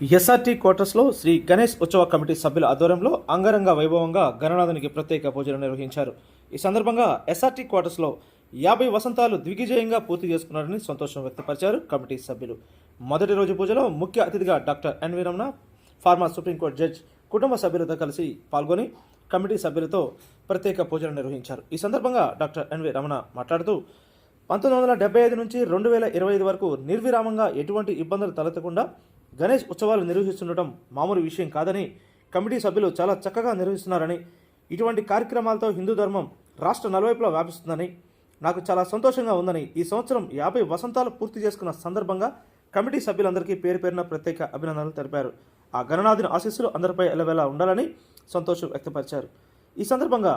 SRT క్వార్టర్స్లో శ్రీ గణేష్ ఉత్సవ committee సభ్యుల ఆధ్వర్యంలో అంగరంగ వైభవంగా గణనాథునికి ప్రత్యేక పూజలు నిర్వహించారు. ఈ సందర్భంగా ఎస్ఆర్టీ క్వార్టర్స్లో యాభై వసంతాలు దిగ్విజయంగా పూర్తి చేసుకున్నారని సంతోషం వ్యక్తపరిచారు కమిటీ సభ్యులు. మొదటి రోజు పూజలో ముఖ్య అతిథిగా doctor N V Ramana former supreme court judge కుటుంబ సభ్యులతో కలిసి పాల్గొని కమిటీ సభ్యులతో ప్రత్యేక పూజలు నిర్వహించారు. ఈ సందర్భంగా డాక్టర్ ఎన్వి రమణ మాట్లాడుతూ పంతొమ్మిది వందల డెబ్బై ఐదు నుంచి రెండు వేల ఇరవై ఐదు వరకు నిర్విరామంగా ఎటువంటి ఇబ్బందులు తలెత్తకుండా గణేష్ ఉత్సవాలు నిర్వహిస్తుండటం మామూలు విషయం కాదని కమిటీ సభ్యులు చాలా చక్కగా నిర్వహిస్తున్నారని ఇటువంటి కార్యక్రమాలతో హిందూ ధర్మం రాష్ట్ర నలువైపులా వ్యాపిస్తుందని నాకు చాలా సంతోషంగా ఉందని ఈ సంవత్సరం యాభై వసంతాలు పూర్తి చేసుకున్న సందర్భంగా కమిటీ సభ్యులందరికీ పేరు పేరున ప్రత్యేక అభినందనలు తెలిపారు. ఆ గణనాథుని ఆశీస్సులు అందరిపై ఎలవేలా ఉండాలని సంతోషం వ్యక్తపరిచారు. ఈ సందర్భంగా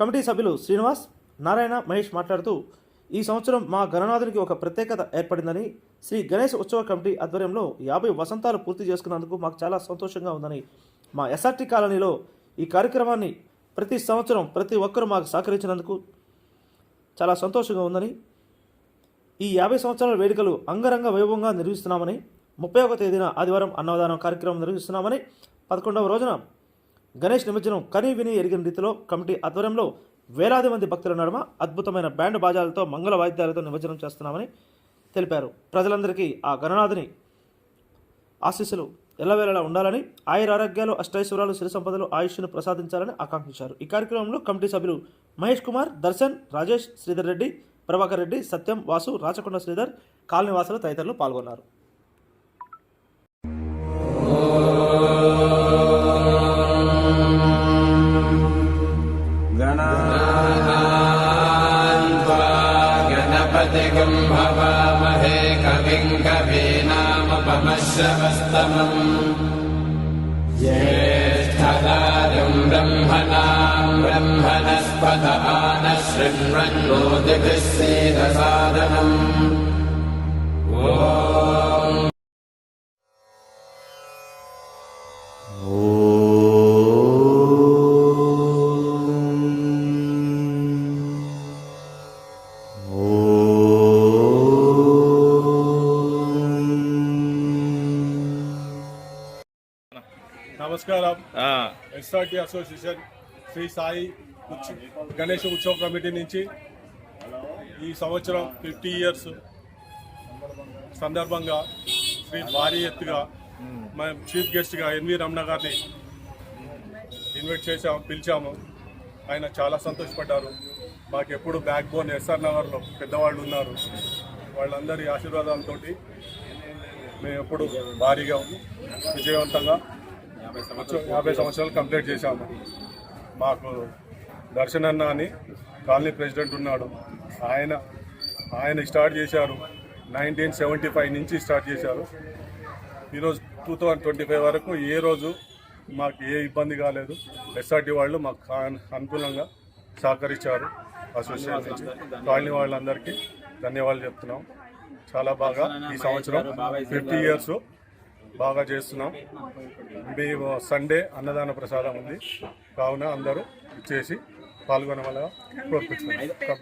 కమిటీ సభ్యులు శ్రీనివాస్ నారాయణ మహేష్ మాట్లాడుతూ ఈ సంవత్సరం మా గణనాథునికి ఒక ప్రత్యేకత ఏర్పడిందని శ్రీ గణేష్ ఉత్సవ కమిటీ ఆధ్వర్యంలో యాభై వసంతాలు పూర్తి చేసుకున్నందుకు మాకు చాలా సంతోషంగా ఉందని మా ఎస్ఆర్టీ కాలనీలో ఈ కార్యక్రమాన్ని ప్రతి సంవత్సరం ప్రతి ఒక్కరూ మాకు సహకరించినందుకు చాలా సంతోషంగా ఉందని ఈ యాభై సంవత్సరాల వేడుకలు అంగరంగ వైభవంగా నిర్వహిస్తున్నామని ముప్పై ఒక తేదీన ఆదివారం అన్నదానం కార్యక్రమం నిర్వహిస్తున్నామని పదకొండవ రోజున గణేష్ నిమజ్జనం కనీ విని ఎరిగిన రీతిలో కమిటీ ఆధ్వర్యంలో వేలాది మంది భక్తుల నడుమ అద్భుతమైన బ్యాండ్ బాజాలతో మంగళ వాయిద్యాలతో నిమజ్జనం చేస్తున్నామని తెలిపారు. ప్రజలందరికీ ఆ గణనాథుని ఆశీస్సులు ఎల్లవేళలా ఉండాలని ఆయుర ఆరోగ్యాలు అష్టైశ్వరాలు సిరి సంపదలు ఆయుష్ను ప్రసాదించాలని ఆకాంక్షించారు. ఈ కార్యక్రమంలో కమిటీ సభ్యులు మహేష్ కుమార్ దర్శన్ రాజేష్ శ్రీధర్ రెడ్డి ప్రభాకర్ రెడ్డి సత్యం వాసు రాచకొండ శ్రీధర్ కాలనీవాసులు తదితరులు పాల్గొన్నారు. भवामहे कविम् कवीनामपमश्रवस्तमम्। ज्येष्ठदारम् ब्रह्मणाम् ज्येष्ठदाम् ब्रह्मणाम् ब्रह्मणः నమస్కారం. S R T association Shri Sai Ganesh ఉత్సవ కమిటీ నుంచి ఈ సంవత్సరం ఫిఫ్టీ ఇయర్స్ సందర్భంగా శ్రీ భారీ ఎత్తుగా మేము చీఫ్ గెస్ట్గా ఎన్వి రమణ గారిని ఇన్వైట్ చేశాము పిలిచాము. ఆయన చాలా సంతోషపడ్డారు. మాకు ఎప్పుడు బ్యాక్ బోన్ ఎస్ఆర్ నగర్లో పెద్దవాళ్ళు ఉన్నారు. వాళ్ళందరి ఆశీర్వాదాలతో మేము ఎప్పుడు భారీగా విజయవంతంగా యాభై సంవత్సరాలు కంప్లీట్ చేశాము. మాకు దర్శన్ అన్న అని కాలనీ ప్రెసిడెంట్ ఉన్నాడు. ఆయన ఆయన స్టార్ట్ చేశారు. నైన్టీన్ సెవెంటీ ఫైవ్ నుంచి స్టార్ట్ చేశారు. ఈరోజు టూ థౌజండ్ ట్వంటీ ఫైవ్ వరకు ఏ రోజు మాకు ఏ ఇబ్బంది కాలేదు. ఎస్ఆర్టీ వాళ్ళు మాకు అనుకూలంగా సహకరించారు అసోసియేషన్ నుంచి. కాలనీ వాళ్ళందరికీ ధన్యవాదాలు చెప్తున్నాం. చాలా బాగా ఈ సంవత్సరం ఫిఫ్టీ ఇయర్స్ బాగా చేస్తున్నాం. మేము సండే అన్నదాన ప్రసాదం ఉంది. కావున అందరూ చేసి పాల్గొనవలగా కోరుకుంటున్నాం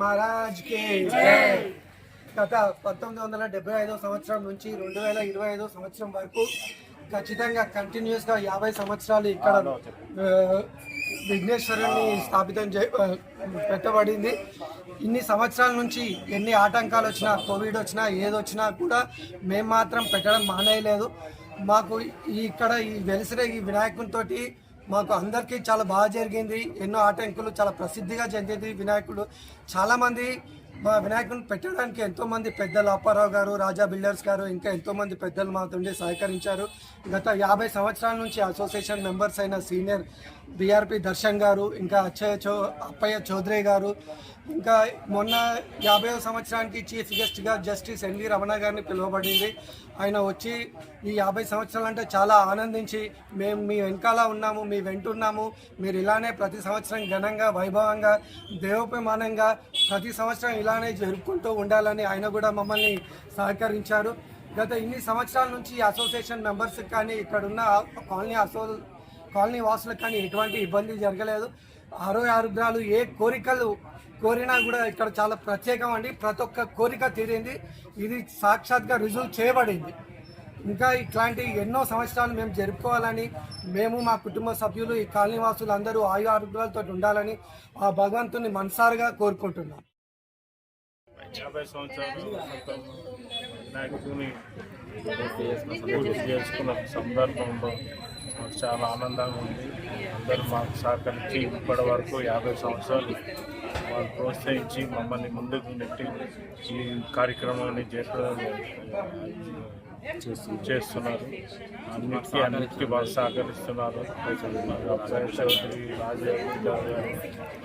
మహారాజ్కి గత పంతొమ్మిది వందల డెబ్బై ఐదో సంవత్సరం నుంచి రెండు వేల ఇరవై ఐదో సంవత్సరం వరకు ఖచ్చితంగా కంటిన్యూస్గా యాభై సంవత్సరాలు ఇక్కడ విఘ్నేశ్వరుని స్థాపితం చే పెట్టబడింది. ఇన్ని సంవత్సరాల నుంచి ఎన్ని ఆటంకాలు వచ్చినా కోవిడ్ వచ్చినా ఏదొచ్చినా కూడా మేము మాత్రం పెట్టడం మానేయలేదు. మాకు ఇక్కడ ఈ వెలిసిన ఈ వినాయకునితోటి మాకు అందరికీ చాలా బాగా జరిగింది. ఎన్నో ఆటంకులు చాలా ప్రసిద్ధిగా చెందింది వినాయకుడు. చాలామంది మా వినాయకుని పెట్టడానికి ఎంతోమంది పెద్దలు అప్పారావు గారు రాజా బిల్డర్స్ గారు ఇంకా ఎంతోమంది పెద్దలు మాతోండి సహకరించారు. గత యాభై సంవత్సరాల నుంచి అసోసియేషన్ మెంబర్స్ అయిన senior B R P Darshan garu ఇంకా అచ్చయ్య చౌ అప్పయ్య చౌదరి గారు ఇంకా మొన్న యాభై సంవత్సరానికి చీఫ్ గెస్ట్గా జస్టిస్ ఎన్వి రమణ గారిని పిలువబడింది. ఆయన వచ్చి ఈ యాభై సంవత్సరాలు అంటే చాలా ఆనందించి మేము మీ వెనకాల ఉన్నాము మీ వెంటున్నాము మీరు ఇలానే ప్రతి సంవత్సరం ఘనంగా వైభవంగా దేవోపమానంగా ప్రతి సంవత్సరం ఇలానే జరుపుకుంటూ ఉండాలని ఆయన కూడా మమ్మల్ని సహకరించారు. గత ఇన్ని సంవత్సరాల నుంచి ఈ అసోసియేషన్ మెంబర్స్ కానీ ఇక్కడున్న కాలనీ అసో కాలనీ వాసులకు కానీ ఎటువంటి ఇబ్బంది జరగలేదు. అరవై ఆరుగ్రాలు ఏ కోరికలు కోరినా కూడా ఇక్కడ చాలా ప్రత్యేకం అండి. ప్రతి ఒక్క కోరిక తీరింది. ఇది సాక్షాత్గా రుజువు చేయబడింది. ఇంకా ఇట్లాంటి ఎన్నో సంవత్సరాలు మేము జరుపుకోవాలని మేము మా కుటుంబ సభ్యులు ఈ కాలనీ వాసులు అందరూ ఆయు ఆరోగ్యాలతో ఉండాలని ఆ భగవంతుని మనసారుగా కోరుకుంటున్నాం. యాభై సంవత్సరాలు వసంతం వినాయకుని చేసుకున్న సందర్భంలో మాకు చాలా ఆనందంగా ఉంది. అందరూ మాకు సహకరించి ఇప్పటి వరకు యాభై సంవత్సరాలు వాళ్ళు ప్రోత్సహించి మమ్మల్ని ముందుకు నెట్టి ఈ కార్యక్రమాన్ని జరపడం చేస్తున్నారు. అన్నిటికీ అన్నిటికీ బాగా సహకరిస్తున్నారు. అబ్బాయి చౌదరి రాజేంద్ర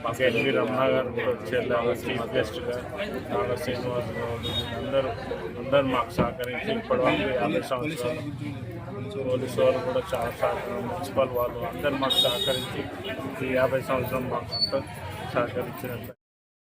మాకు ఎన్వి రమణ గారు కూడా వచ్చేలాగా చీఫ్ గెస్ట్గా నాగ శ్రీనివాస్ గౌడ్ అందరూ అందరూ మాకు సహకరించి ఇప్పటివరకు యాభై సంవత్సరాలు పోలీసు వాళ్ళు కూడా చాలా సహకారం మున్సిపల్ వాళ్ళు అందరూ మాకు సహకరించి ఈ యాభై సంవత్సరం మాకు అంతా సహకరించినట్లు